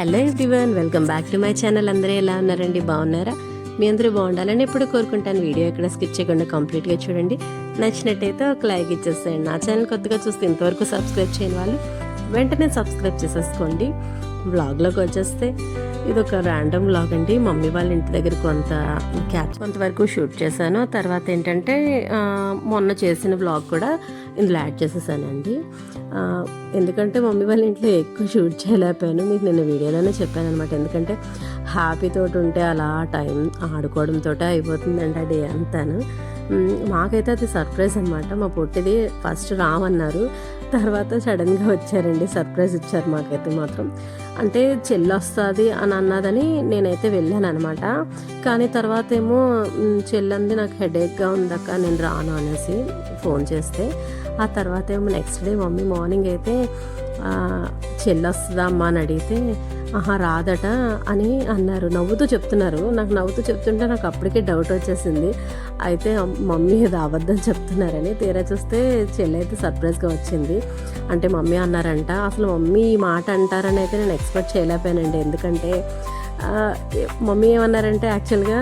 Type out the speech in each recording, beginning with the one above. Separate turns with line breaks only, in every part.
Hello everyone welcome back to my channel. అందరూ ఎలా ఉన్నారండి? బాగున్నారా? మీ అందరూ బాగుండాలని ఎప్పుడు కోరుకుంటాను. వీడియో ఎక్కడ స్కిప్ చేయకుండా కంప్లీట్గా చూడండి. నచ్చినట్టయితే ఒక లైక్ ఇచ్చేసేయండి. నా ఛానల్ కొత్తగా చూస్తే ఇంతవరకు సబ్స్క్రైబ్ చేయని వాళ్ళు వెంటనే సబ్స్క్రైబ్ చేసేసుకోండి. వ్లాగ్లోకి వచ్చేస్తే ఇది ఒక ర్యాండమ్ వ్లాగ్ అండి. మమ్మీ వాళ్ళ ఇంటి దగ్గర కొంత క్యాచ్ కొంతవరకు షూట్ చేశాను. తర్వాత ఏంటంటే మొన్న చేసిన వ్లాగ్ కూడా ఇందులో యాడ్ చేసేసానండి. ఎందుకంటే మమ్మీ వాళ్ళ ఇంట్లో ఎక్కువ షూట్ చేయలేకపోయాను. మీకు నేను వీడియోలోనే చెప్పాను అనమాట ఎందుకంటే హ్యాపీతో ఉంటే అలా టైం ఆడుకోవడంతో అయిపోతుందండి ఆ డే అంతాను. మాకైతే అది సర్ప్రైజ్ అనమాట మా పొట్టిది ఫస్ట్ రామన్నారు. తర్వాత సడన్గా వచ్చారండి సర్ప్రైజ్ ఇచ్చారు మాకైతే మాత్రం. అంటే చెల్లొస్తుంది అని అన్నదని నేనైతే వెళ్ళాను అనమాట కానీ తర్వాత ఏమో చెల్లంది నాకు హెడేక్గా ఉందక్క నేను రాను అనేసి ఫోన్ చేస్తే. ఆ తర్వాత ఏమో నెక్స్ట్ డే మమ్మీ మార్నింగ్ అయితే చెల్లొస్తుందా అమ్మ అని అడిగితే ఆహా రాదట అని అన్నారు. నవ్వుతూ చెప్తున్నారు. నాకు నవ్వుతూ చెప్తుంటే నాకు అప్పటికే డౌట్ వచ్చేసింది. అయితే మమ్మీ ఏదో అబద్ధం చెప్తున్నారని తీరా చూస్తే చెల్లి అయితే సర్ప్రైజ్గా వచ్చింది. అంటే మమ్మీ అన్నారంట అసలు మమ్మీ ఈ మాట అంటారని అయితే నేను ఎక్స్పెక్ట్ చేయలేకపోయానండి. ఎందుకంటే మమ్మీ ఏమన్నారంటే యాక్చువల్గా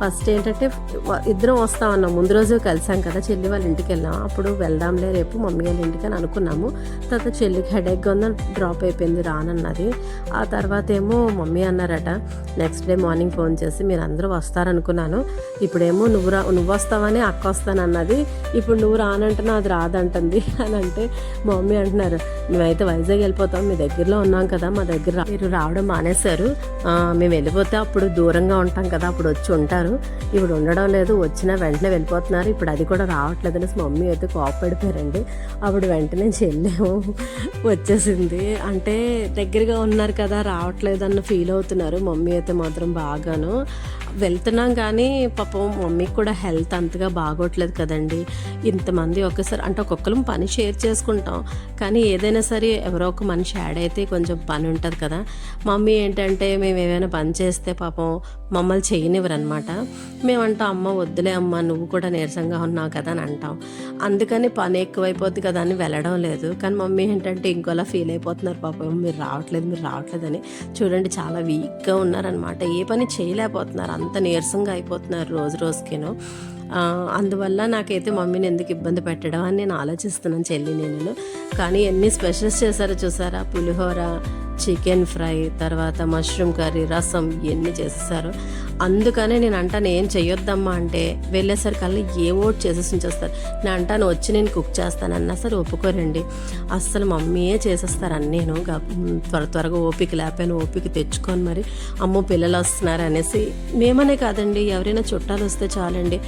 ఫస్ట్ ఏంటంటే ఇద్దరం ఇద్దరం వస్తామన్నాం ముందు రోజు కలిసాం కదా చెల్లి వాళ్ళ ఇంటికి వెళ్ళాం. అప్పుడు వెళ్దాంలే రేపు మమ్మీ వాళ్ళ ఇంటికి అని అనుకున్నాము. తర్వాత చెల్లికి హెడేక్గా ఉందని డ్రాప్ అయిపోయింది రానన్నది. ఆ తర్వాత ఏమో మమ్మీ అన్నారట నెక్స్ట్ డే మార్నింగ్ ఫోన్ చేసి మీరు అందరూ వస్తారనుకున్నాను. ఇప్పుడేమో నువ్వు రా నువ్వు వస్తావని అక్క వస్తానన్నది. ఇప్పుడు నువ్వు రానంటున్నా అది రాదంటుంది. అని అంటే మమ్మీ అంటున్నారు మేమైతే వైజాగ్ వెళ్ళిపోతాం మీ దగ్గరలో ఉన్నాం కదా మా దగ్గర మీరు రావడం మానేశారు. మేము వెళ్ళిపోతే అప్పుడు దూరంగా ఉంటాం కదా అప్పుడు వచ్చి ఉంటారు. ఇప్పుడు ఉండడం లేదు వచ్చినా వెంటనే వెళ్ళిపోతున్నారు. ఇప్పుడు అది కూడా రావట్లేదు అనేసి మమ్మీ అయితే కోపడిపోయారండి అప్పుడు వెంటనే చెల్లెము వచ్చేసింది. అంటే దగ్గరగా ఉన్నారు కదా రావట్లేదు అన్న ఫీల్ అవుతున్నారు. మమ్మీ అయితే మాత్రం బాగాను. వెళ్తున్నాం కానీ పాపం మమ్మీకి కూడా హెల్త్ అంతగా బాగోట్లేదు కదండి. ఇంతమంది ఒకేసారి అంటే ఒక్కొక్కరం పని షేర్ చేసుకుంటాం. కానీ ఏదైనా సరే ఎవరో ఒక మనిషి యాడ్ అయితే కొంచెం పని ఉంటుంది కదా. మమ్మీ ఏంటంటే మేము ఏమైనా పని చేస్తే పాపం మమ్మల్ని చేయనివ్వరు అనమాట మేమంటాం అమ్మ వద్దులే అమ్మ నువ్వు కూడా నీరసంగా ఉన్నావు కదా అని అంటాం. అందుకని పని ఎక్కువైపోద్ది కదా అని వెళ్ళడం లేదు. కానీ మమ్మీ ఏంటంటే ఇంకోలా ఫీల్ అయిపోతున్నారు పాపం. మీరు రావట్లేదు మీరు రావట్లేదని. చూడండి చాలా వీక్గా ఉన్నారనమాట ఏ పని చేయలేకపోతున్నారు. అంత నీరసంగా అయిపోతున్నారు రోజు రోజుకిను. అందువల్ల నాకైతే మమ్మీని ఎందుకు ఇబ్బంది పెట్టడం అని నేను ఆలోచిస్తున్నాను చెల్లి నేను. కానీ ఎన్ని స్పెషల్స్ చేశారో చూసారా? పులిహోర చికెన్ ఫ్రై తర్వాత మష్రూమ్ కర్రీ రసం ఇవన్నీ చేసేసారు. అందుకనే నేను అంటాను ఏం చెయ్యొద్దమ్మా అంటే వెళ్ళేసరికల్లా ఏ ఓట్ చేసేసి ఉంచేస్తారు నేను అంటాను వచ్చి నేను కుక్ చేస్తానన్నా సరే ఒప్పుకోరండి. అస్సలు మమ్మీయే చేసేస్తారు నేను గ- త్వర త్వరగా ఓపిక లేకపోయినా ఓపిక తెచ్చుకొని మరి అమ్మో పిల్లలు వస్తున్నారు అనేసి మేమనే కాదండి ఎవరైనా చుట్టాలు వస్తే చాలండి.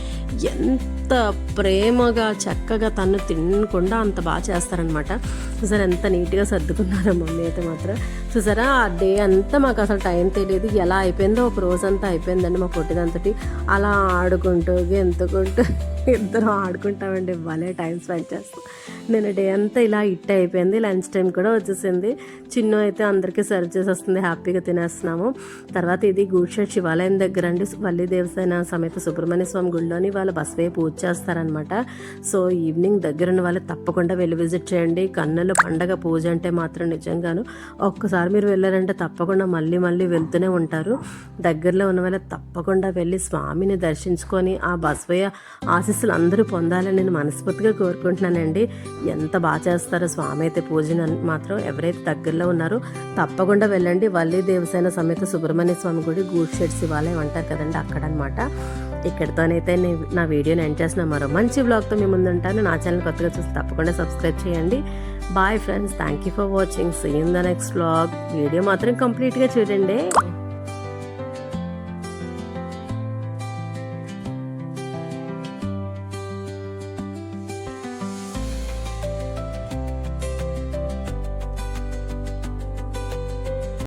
ఎంత ప్రేమగా చక్కగా తను తినకుండా అంత బాగా చేస్తారనమాట. చూసారా ఎంత నీట్గా సర్దుకున్నారో మమ్మీ అయితే మాత్రం. చూసారా ఆ డే అంతా మాకు అసలు టైం తెలియదు ఎలా అయిపోయిందో ఒక రోజంతా అయిపోయిందండి మా పొట్టిదంతటి. అలా ఆడుకుంటూ గెంతుకుంటూ ఇద్దరం ఆడుకుంటామండి. భలే టైం స్పెండ్ చేస్తాం. నేను డే అంతా ఇలా ఇట్ అయిపోయింది. లంచ్ టైం కూడా వచ్చేసింది. చిన్న అయితే అందరికీ సర్వ్ చేసేస్తుంది. హ్యాపీగా తినేస్తున్నాము. తర్వాత ఇది గూడ్షెడ్ శివాలయం దగ్గర అండి. వల్లి దేవసేన సమేత సుబ్రహ్మణ్య స్వామి గుడిలోని వాళ్ళ బస్వే పూజ చేస్తారనమాట సో ఈవినింగ్ దగ్గర ఉన్న వాళ్ళు తప్పకుండా వెళ్ళి విజిట్ చేయండి. కన్నుల పండగ పూజ అంటే మాత్రం నిజంగాను ఒక్కసారి మీరు వెళ్ళారంటే తప్పకుండా మళ్ళీ మళ్ళీ వెళ్తూనే ఉంటారు. దగ్గరలో ఉన్న వాళ్ళు తప్పకుండా వెళ్ళి స్వామిని దర్శించుకొని ఆ బస్వయ్య ఆశీస్సులు అందరూ పొందాలని నేను మనస్ఫూర్తిగా కోరుకుంటున్నానండి. ఎంత బాగా చేస్తారో స్వామి అయితే పూజను మాత్రం ఎవరైతే దగ్గరలో ఉన్నారో తప్పకుండా వెళ్ళండి. వల్లి దేవసేన సమేత సుబ్రహ్మణ్య స్వామి గుడి గూడ్ షెడ్ శివాలయం అంటారు కదండి అక్కడ అనమాట ఇక్కడితోనైతే నేను నా వీడియోని ఎండ్ చేసిన మరో మంచి బ్లాగ్తో మీ ముందు ఉంటాను. నా ఛానల్ కొత్తగా చూసి తప్పకుండా సబ్స్క్రైబ్ చేయండి. Bye friends thank you for watching seen the next blog video మాత్రం కంప్లీట్గా చూడండి.